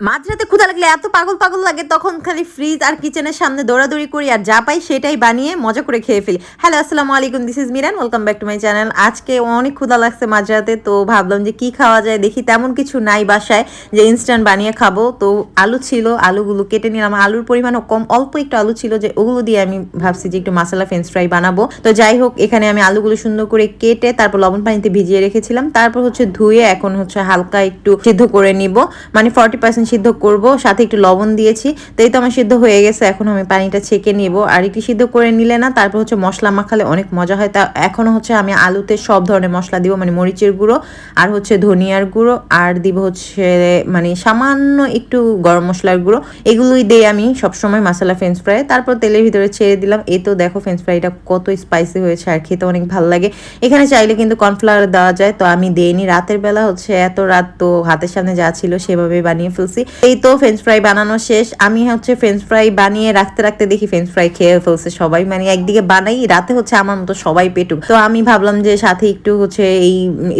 মাঝরাতে ক্ষুধা লাগলে এত পাগল পাগল লাগে, তখন খালি ফ্রিজ আর কিচেনের সামনে দৌড়াদৌড়ি করি আর যা পাই সেটাই বানিয়ে মজা করে খেয়ে ফেলি। হ্যালো আসসালামু আলাইকুম this is Miran welcome back to my channel আজকে অনেক ক্ষুধা লাগছে মাঝরাতে, তো ভাবলাম যে কি খাওয়া যায়, দেখি তেমন কিছু নাই বাসায় যে ইনস্ট্যান্ট বানিয়ে খাব। তো আলু ছিল, আলুগুলো কেটে নিলাম। আলুর পরিমাণও কম, অল্প একটু আলু ছিল যে ওগুলো দিয়ে আমি ভাবছি যে একটু মশলা ফ্রেঞ্চ ফ্রাই বানাবো। তো যাই হোক, এখানে আমি আলুগুলো সুন্দর করে কেটে তারপর লবণ পানিতে ভিজিয়ে রেখেছিলাম। তারপর হচ্ছে ধুয়ে এখন হচ্ছে হালকা একটু সিদ্ধ করে নিব। মানে ফর্টি পার্সেন্ট সিদ্ধ করব, সাথে একটু লবণ দিয়েছি। তো এই তো আমার সিদ্ধ হয়ে গেছে এখন আমি পানিটা ছেঁকে নিব। আর একটু সিদ্ধ করে নিলে না, তারপর হচ্ছে মশলা মাখালে অনেক মজা হয়। তা এখনও হচ্ছে আমি আলুতে সব ধরনের মশলা দিব মানে মরিচের গুঁড়ো আর হচ্ছে ধনিয়ার গুঁড়ো আর দিব হচ্ছে মানে সামান্য একটু গরম মশলার গুঁড়ো। এগুলোই দিয়ে আমি সবসময় মশলা ফ্রেঞ্চ ফ্রাই তারপর তেলের ভিতরে ছেড়ে দিলাম। এ তো দেখো ফ্রেঞ্চ ফ্রাইটা কত স্পাইসি হয়েছে আর খেতে অনেক ভালো লাগে। এখানে চাইলে কিন্তু কর্নফ্লাওয়ার দেওয়া যায়, তো আমি দেইনি। রাতের বেলা হচ্ছে এত রাত তো হাতের সামনে যা ছিল সেভাবে বানিয়ে ফেলছি। এই তো ফ্রেঞ্চ ফ্রাই বানানো শেষ। আমি হচ্ছে ফ্রেঞ্চ ফ্রাই বানিয়ে রাখতে রাখতে দেখি ফ্রেঞ্চ ফ্রাই খেয়ে ফেলছে সবাই। মানে একদিকে বানাই, রাতে হচ্ছে আমার মতো সবাই পেটুক। তো আমি ভাবলাম যে সাথে একটু হচ্ছে এই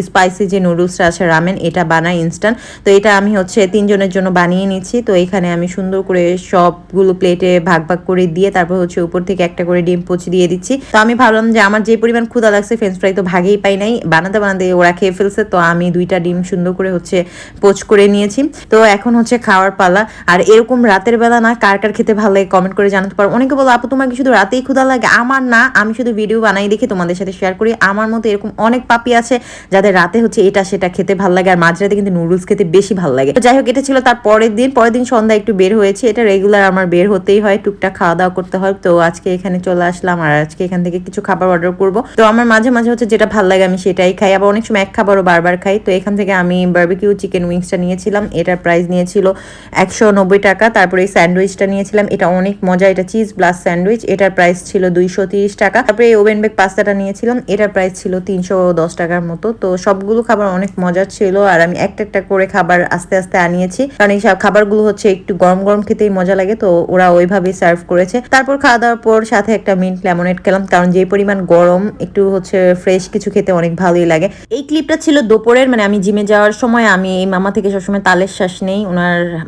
স্পাইসি যে নুডলসটা আছে রামেন এটা বানাই ইনস্ট্যান্ট তো এটা আমি হচ্ছে তিনজনের জন্য বানিয়ে নিচ্ছি। তো এখানে আমি সুন্দর করে সবগুলো প্লেটে ভাগ ভাগ করে দিয়ে তারপর হচ্ছে উপর থেকে একটা করে ডিম পোচ দিয়ে দিচ্ছি। তো আমি ভাবলাম যে আমার যে পরিমাণ ক্ষুদা লাগছে ফ্রেঞ্চ ফ্রাই তো ভাগেই পাই নাই। বানাতে বানাতে ওরা খেয়ে ফেলছে। তো আমি দুইটা ডিম সুন্দর করে হচ্ছে পোচ করে নিয়েছি। তো এখন খাওয়ার পালা। আর এরকম রাতের বেলা না কার কার খেতে ভালো লাগে কমেন্ট করে জানাতে পারো। অনেকে বলো, আপু, তোমার কি শুধু রাতেই ক্ষুধা লাগে? আমার না, আমি শুধু ভিডিও বানাই দেখি তোমাদের সাথে শেয়ার করি। আমার মতো এরকম অনেক পাপি আছে যাদের রাতে হচ্ছে এটা সেটা খেতে ভালো লাগে আর মাঝরাতে কিন্তু নুডলস খেতে বেশি ভালো লাগে। তো যাই হোক, এটা ছিল তার পরের দিন। পরের দিন সন্ধ্যা একটু বের হয়েছে। এটা রেগুলার আমার বের হতেই হয়। টুকটাক খাওয়া দাওয়া করতে হয়। তো আজকে এখানে চলে আসলাম আর আজকে এখান থেকে কিছু খাবার অর্ডার করব। তো আমার মাঝে মাঝে হচ্ছে যেটা ভালো লাগে আমি সেটাই খাই। আবার অনেক সময় এক খাবারও বারবার খাই। তো এখান থেকে আমি বার্বিকিউ চিকেন উইংসটা নিয়েছিলাম। এটার প্রাইস নিয়েছিল একশো নব্বই টাকা। তারপরে এই স্যান্ডউইচটা নিয়েছিলাম। এটা অনেক মজা। এটা চিজ প্লাস স্যান্ডউইচ। এটার প্রাইস ছিল দুইশো তিরিশ টাকা। তারপরে এই ওভেন বেক পাস্তাটা নিয়েছিলাম। এটার প্রাইস ছিল তিনশো দশ টাকার মতো। তো সবগুলো খাবার অনেক মজার ছিল। আর আমি একটা একটা করে খাবার আস্তে আস্তে আনিয়েছি। কারণ এই সব খাবারগুলো হচ্ছে একটু গরম গরম খেতেই মজা লাগে। তো ওরা ওইভাবেই সার্ভ করেছে। তারপর খাওয়া দাওয়ার পর সাথে একটা মিন্ট লেমনেড খেলাম। কারণ যে পরিমাণ গরম, একটু হচ্ছে ফ্রেশ কিছু খেতে অনেক ভালোই লাগে। এই ক্লিপটা ছিল দুপুরের। মানে আমি জিমে যাওয়ার সময় আমি এই মামা থেকে সবসময় তালের শ্বাস নেই। ওনার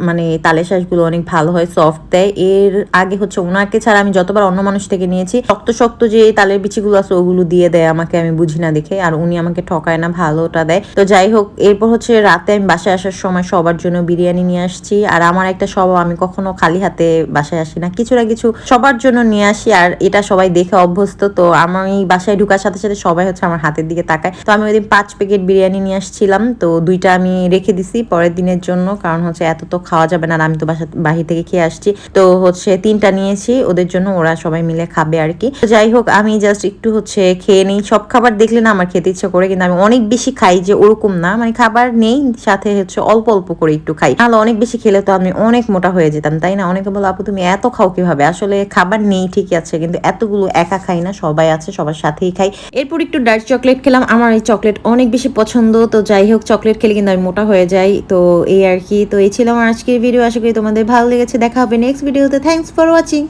মানে তালে শ্বাসগুলো অনেক ভালো হয় সফট দেয়। এর আগে হচ্ছে ওনাকে ছাড়া আমি যতবার অন্য মানুষ থেকে নিয়েছি শক্ত শক্ত যে তালের বিচিগুলো আছে, ওগুলো দিয়ে দেয় আমাকে, আমি বুঝি না দেখে, আর উনি আমাকে ঠকায় না, ভালোটা দেয়। তো যাই হোক, এরপর হচ্ছে রাতে আমি বাসায় আসার সময় সবার জন্য বিরিয়ানি নিয়ে আসছি, আর আমার একটা স্বভাব, আমি কখনো খালি হাতে বাসায় আসি না, কিছু না কিছু সবার জন্য নিয়ে আসি, আর এটা সবাই দেখে অভ্যস্ত। তো আমি বাসায় ঢুকার সাথে সাথে সবাই হচ্ছে আমার হাতের দিকে তাকায়। তো আমি ওই দিন পাঁচ প্যাকেট বিরিয়ানি নিয়ে আসছিলাম, তো দুইটা আমি রেখে দিছি পরের দিনের জন্য, কারণ হচ্ছে এত তো খাওয়া যাবে না আমি তো বাহির থেকে খেয়ে আসছি। তো হচ্ছে তিনটা নিয়েছি, ওদের জন্য ওরা সবাই মিলে খাবে আর কি। যাই হোক, আমি জাস্ট একটু হচ্ছে খেয়ে নিই। সব খাবার দেখলে না আমার খেতে ইচ্ছা করে, কিন্তু আমি অনেক বেশি খাই যে ওরকম না। মানে খাবার নেই, সাথে হচ্ছে অল্প অল্প করে একটু খাই। তাহলে অনেক বেশি খেলে তো আমি অনেক মোটা হয়ে যেতাম, তাই না? অনেকে বলো, আপু, তুমি এত খাও কীভাবে? আসলে খাবার নেই, ঠিকই আছে, কিন্তু এতগুলো একা খাই না, সবাই আছে, সবার সাথেই খাই। এরপর একটু ডার্ক চকলেট খেলাম, আমার এই চকলেট অনেক বেশি পছন্দ। তো যাই হোক চকলেট খেলে কিন্তু আমি মোটা হয়ে যাই। তো এই আর কি, তো এই ছিল আমার আজকের ভিডিও আশা করি তোমাদের ভালো লেগেছে। দেখা হবে নেক্সট ভিডিওতে থ্যাংকস ফর ওয়াচিং